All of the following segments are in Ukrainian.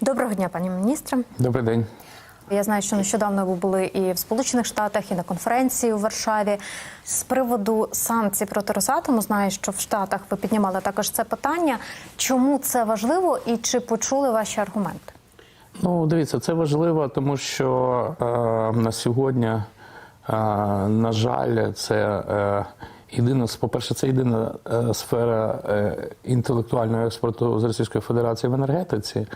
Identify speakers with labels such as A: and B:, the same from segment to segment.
A: Доброго дня, пані міністре.
B: Добрий день.
A: Я знаю, що нещодавно ви були і в Сполучених Штатах, і на конференції у Варшаві. З приводу санкцій проти Росатому, знаю, що в Штатах ви піднімали також це питання. Чому це важливо і чи почули ваші аргументи?
B: Ну, дивіться, це важливо, тому що е, на сьогодні, е, на жаль, це е, єдина, по-перше, це єдина е, сфера е, інтелектуального експорту з Російської Федерації в енергетиці.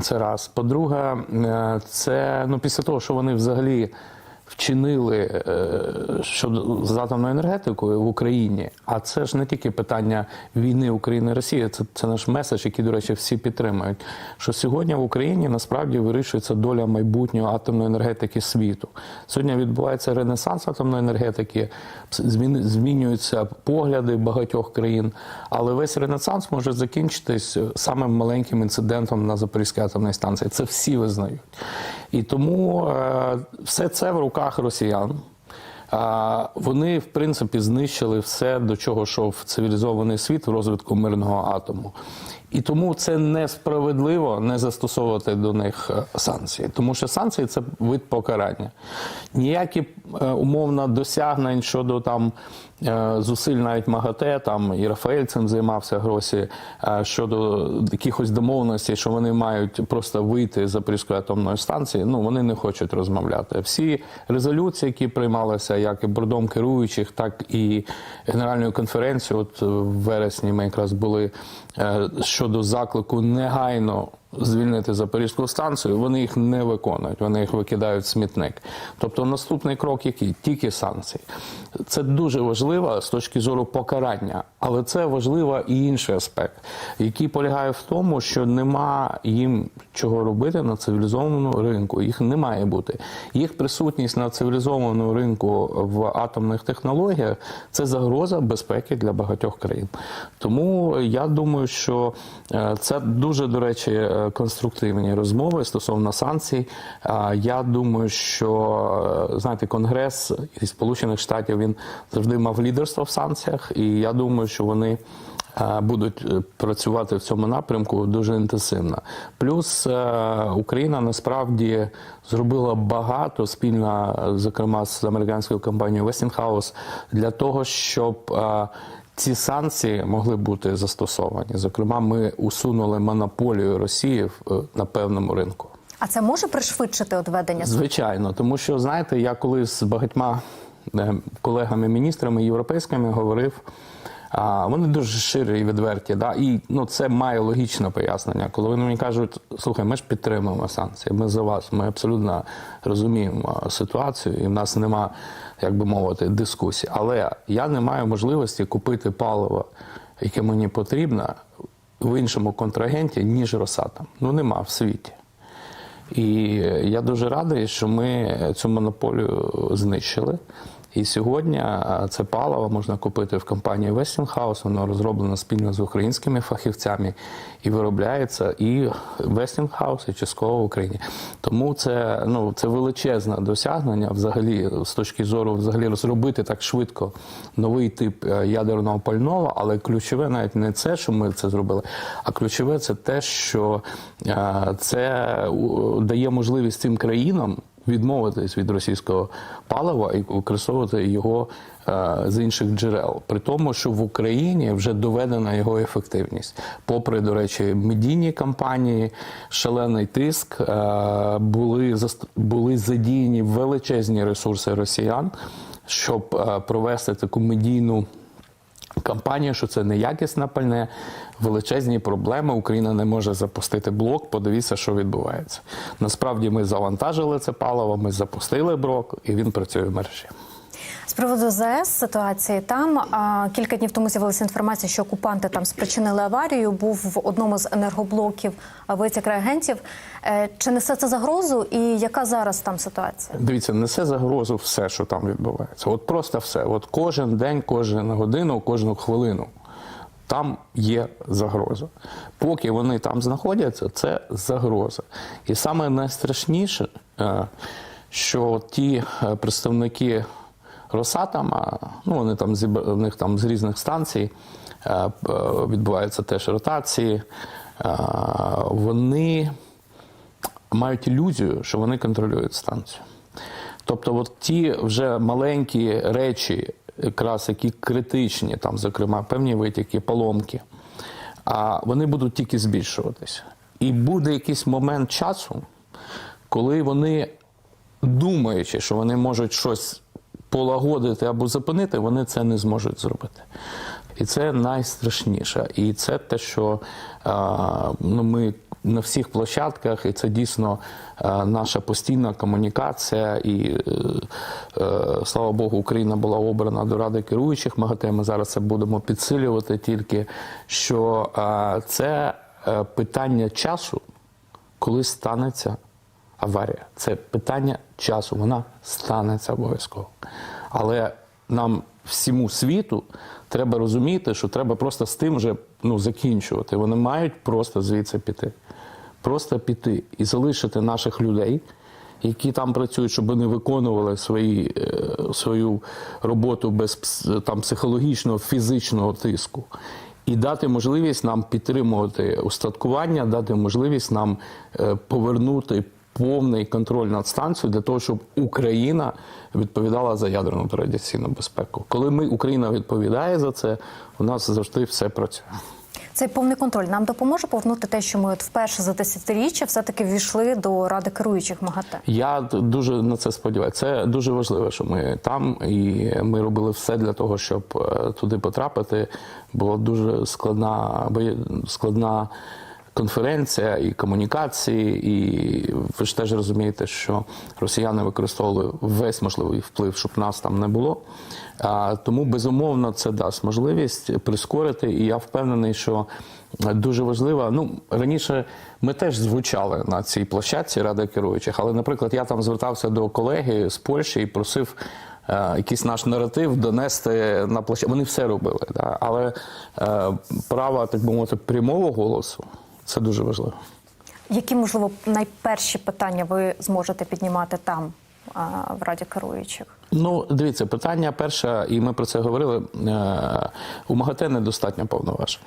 B: Це раз. По-друге, е, це ну, після того, що вони взагалі вчинили е, щодо з атомною енергетикою в Україні. А це ж не тільки питання війни України і Росії, це, це наш меседж, який, до речі, всі підтримують. Що сьогодні в Україні насправді вирішується доля майбутнього атомної енергетики світу. Сьогодні відбувається ренесанс атомної енергетики, змінюються погляди багатьох країн, але весь ренесанс може закінчитись самим маленьким інцидентом на Запорізькій атомній станції. Це всі визнають. І тому е, все це в руках росіян. Вони, в принципі, знищили все, до чого йшов цивілізований світ в розвитку мирного атому. І тому це несправедливо не застосовувати до них е, санкції, тому що санкції це вид покарання. Ніякі е, умовно досягнень щодо там зусиль навіть МАГАТЕ, там і Рафаель цим займався гросі е, щодо якихось домовленостей, що вони мають просто вийти з Запорізької атомної станції. Ну вони не хочуть розмовляти. Всі резолюції, які приймалися, як і бордом керуючих, так і генеральною конференцією. От в вересні ми якраз були е, щодо заклику негайно. Звільнити Запорізьку станцію, вони їх не виконують, вони їх викидають в смітник. Тобто наступний крок який? Тільки санкції. Це дуже важливо з точки зору покарання, але це важливо і інший аспект, який полягає в тому, що нема їм чого робити на цивілізованому ринку. Їх не має бути. Їх присутність на цивілізованому ринку в атомних технологіях це загроза безпеки для багатьох країн. Тому я думаю, що е, це дуже, до речі, е, конструктивні розмови стосовно санкцій. Я думаю, що е, знаєте, Конгрес із Сполучених Штатів він завжди мав лідерство в санкціях, і я думаю, що вони. е, Будуть е, працювати в цьому напрямку дуже інтенсивно. Плюс Україна насправді зробила багато спільно, зокрема з американською компанією Westinghouse, для того, щоб ці санкції могли бути застосовані. Зокрема, ми усунули монополію Росії е, на певному ринку.
A: А це може пришвидшити одведення
B: Звичайно, тому що знаєте, я коли з багатьма е, колегами-міністрами європейськими говорив. А вони дуже ширі і відверті, да і ну це має логічне пояснення. Коли вони мені кажуть, слухай, ми ж підтримуємо санкції, ми за вас, ми абсолютно розуміємо ситуацію, і в нас нема, як би мовити, дискусії. Але я не маю можливості купити паливо, яке мені потрібно в іншому контрагенті, ніж Росатом. Ну нема в світі. І я дуже радий, що ми цю монополію знищили. І сьогодні це паливо можна купити в компанії Westinghouse, воно розроблено спільно з українськими фахівцями і виробляється і Westinghouse, і частково в Україні. Тому це ну це величезне досягнення взагалі з точки зору взагалі розробити так швидко новий тип е, ядерного пального. Але ключове навіть не це, що ми це зробили, а ключове це те, що е, це дає можливість цим країнам відмовитись від російського палива і використовувати його е, з інших джерел. При тому, що в Україні вже доведена його ефективність. Попри, до речі, медійні кампанії, шалений тиск, е, були, були задіяні величезні ресурси росіян, щоб е, провести таку медійну. Кампанія, що це неякісне пальне, величезні проблеми. Україна не може запустити блок. Подивіться, що відбувається. Насправді ми завантажили це паливо, ми запустили блок, і він працює в мережі.
A: З приводу ЗАЕС ситуації. Там кілька днів тому з'явилася інформація, що окупанти там спричинили аварію. Був в одному з енергоблоків витік реагентів. Е, Чи несе це загрозу, і яка зараз там ситуація?
B: Дивіться, несе загрозу все, що там відбувається. От просто все. От кожен день, кожну годину, кожну хвилину. Там є загроза. Поки вони там знаходяться, це загроза. І саме найстрашніше, е, що ті е, представники Росатома, ну вони там в них там з різних станцій е, відбуваються теж ротації. вони мають ілюзію, що вони контролюють станцію. Тобто, от ті вже маленькі речі, якраз які критичні, там, зокрема, певні витіки, поломки, вони будуть тільки збільшуватися. І буде якийсь момент часу, коли вони, думаючи, що вони можуть щось полагодити або зупинити, вони це не зможуть зробити. І це найстрашніше. І це те, що ну, ми на всіх площадках, і це дійсно наша постійна комунікація. І е, е, слава Богу, Україна була обрана до ради керуючих МАГАТЕ. Ми зараз це будемо підсилювати тільки що це е, питання часу, коли станеться аварія. Це питання часу, вона станеться обов'язково. Але нам всьому світу треба розуміти, що треба просто з тим вже ну, закінчувати. Вони мають просто звідси піти. Просто піти і залишити наших людей, які там працюють, щоб вони виконували свої, е, свою роботу без там, психологічного, фізичного тиску. І дати можливість нам підтримувати устаткування, дати можливість нам е, повернути повний контроль над станцією для того, щоб Україна відповідала за ядерну традиційну безпеку. Коли ми Україна відповідає за це, у нас завжди все працює.
A: Цей повний контроль нам допоможе повернути те, що ми от вперше за десятиріччя все-таки ввійшли до ради керуючих МАГАТЕ.
B: Я дуже на це сподіваюся. Це дуже важливо, що ми там, і ми робили все для того, щоб е, туди потрапити. Була дуже складна, складна конференція і комунікації, і ви ж теж розумієте, що росіяни використовували весь можливий вплив, щоб нас там не було. А, тому безумовно це дасть можливість прискорити. І я впевнений, що дуже важливо. Ну раніше ми теж звучали на цій площадці ради керуючих, але, наприклад, я там звертався до колеги з Польщі і просив. е, Якийсь наш наратив донести на площадку. Вони все робили, да? але е, право, так би мовити, прямого голосу це дуже важливо.
A: Які, можливо, найперші питання ви зможете піднімати там в раді керуючих?
B: Ну, дивіться, питання перше, і ми про це говорили. е, У МАГАТЕ недостатньо повноважень.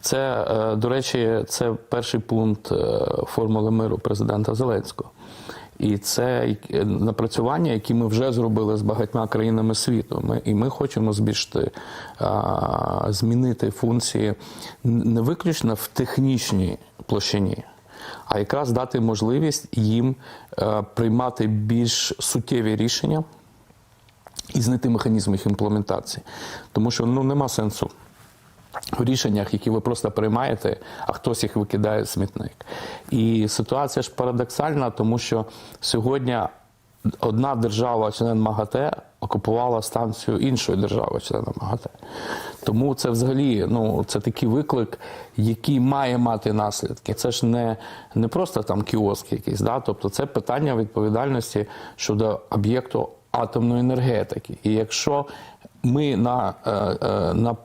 B: Це, е, до речі, це перший пункт е, формули миру президента Зеленського. І це напрацювання, які ми вже зробили з багатьма країнами світу. Ми, і ми хочемо збільшити, а, змінити функції не виключно в технічній площині, а якраз дати можливість їм е, приймати більш суттєві рішення і знайти механізм їх імплементації. Тому що ну, нема сенсу в рішеннях, які ви просто приймаєте, а хтось їх викидає в смітник. І ситуація ж парадоксальна, тому що сьогодні одна держава, член МАГАТЕ, окупувала станцію іншої держави, члена МАГАТЕ. Тому це взагалі ну, це такий виклик, який має мати наслідки. Це ж не, не просто там кіоск якийсь, да? тобто це питання відповідальності щодо об'єкту атомної енергетики. І якщо ми на, е, е, на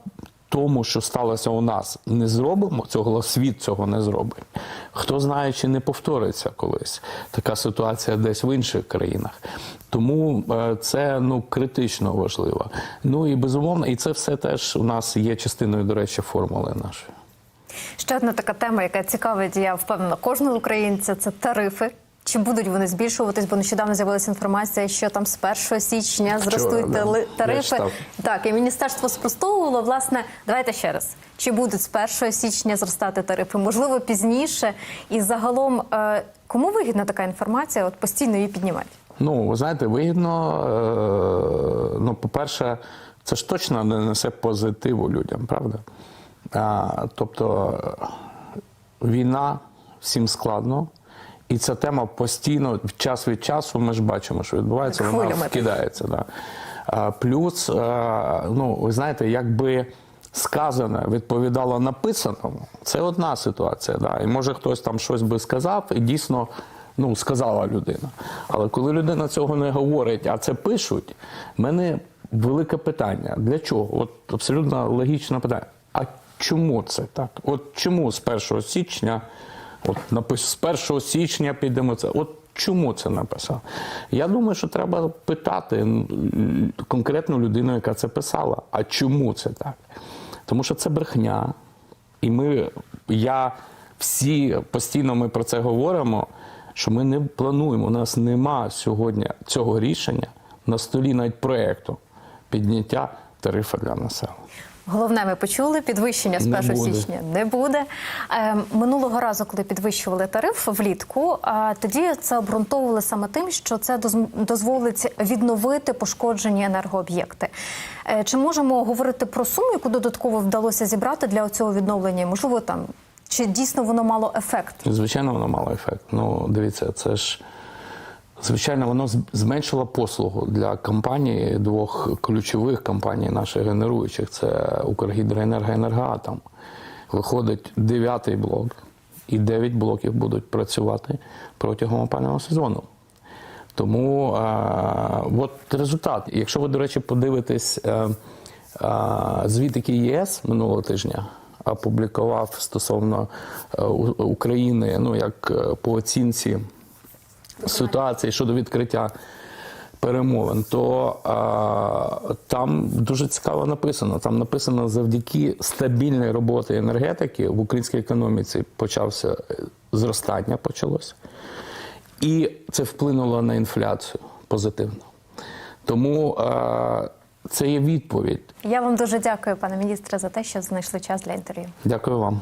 B: тому, що сталося у нас, не зробимо цього, світ цього не зробить. Хто знає, чи не повториться колись така ситуація десь в інших країнах. Тому е, це ну критично важливо. Ну і безумовно, і це все теж у нас є частиною, до речі, формули нашої.
A: Ще одна така тема, яка цікавить, я впевнена, кожного українця це тарифи. Чи будуть вони збільшуватись? Бо нещодавно з'явилася інформація, що там з 1 січня зростуть
B: Я
A: тарифи. Так, і міністерство спростовувало. Власне, давайте ще раз. Чи будуть з 1 січня зростати тарифи? Можливо, пізніше. І загалом, е, кому вигідна така інформація? От постійно її піднімати.
B: Ну, ви знаєте, вигідно. Е, ну, по-перше, це ж точно не несе позитиву людям, правда? А, тобто війна всім складно. І ця тема постійно, час від часу, ми ж бачимо, що відбувається,
A: Так,
B: вона вкидається. Да. А, плюс, ну, ви знаєте, якби сказане відповідало написаному, це одна ситуація. Да. І може хтось там щось би сказав, і дійсно ну, сказала людина. Але коли людина цього не говорить, а це пишуть, в мене велике питання. Для чого? От абсолютно логічне питання. А чому це так? От чому з 1 січня, от напис з 1 січня підемо це? От чому це написав? Я думаю, що треба питати конкретну людину, яка це писала. А чому це так? Тому що це брехня. І ми, я всі постійно ми про це говоримо. Що ми не плануємо, у нас нема сьогодні цього рішення на столі навіть проєкту підняття тарифу для населення.
A: Головне, ми почули підвищення з 1 січня не буде. Е, минулого разу, коли підвищували тариф влітку, а тоді це обґрунтовували саме тим, що це доз- дозволить відновити пошкоджені енергооб'єкти. Е, чи можемо говорити про суму, яку додатково вдалося зібрати для цього відновлення? Можливо, там чи дійсно воно мало ефект?
B: Звичайно, воно мало ефект. Ну, дивіться, це ж звичайно, воно зменшило послугу для компаній, двох ключових компаній наших генеруючих це Укргідроенерго Енергоатом. Виходить дев'ятий блок, і дев'ять блоків будуть працювати протягом опалювального сезону. Тому е, от результат. Якщо ви, до речі, подивитесь е, е, звіт, ЄС минулого тижня опублікував стосовно України, ну як по оцінці ситуації щодо відкриття перемовин, то е, там дуже цікаво написано. Там написано завдяки стабільній роботі енергетики в українській економіці почався е, зростання почалося. І це вплинуло на інфляцію позитивно. Тому е, це є відповідь.
A: Я вам дуже дякую, пане міністре, за те, що знайшли час для інтерв'ю.
B: Дякую вам.